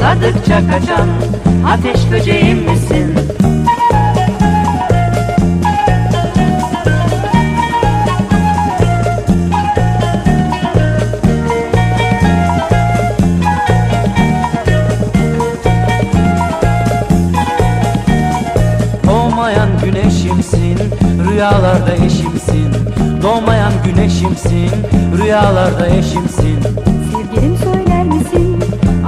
Kovaladıkça kaçan ateş böceğim misin? Doğmayan güneşimsin, rüyalarda eşimsin Doğmayan güneşimsin, rüyalarda eşimsin Sevgilim?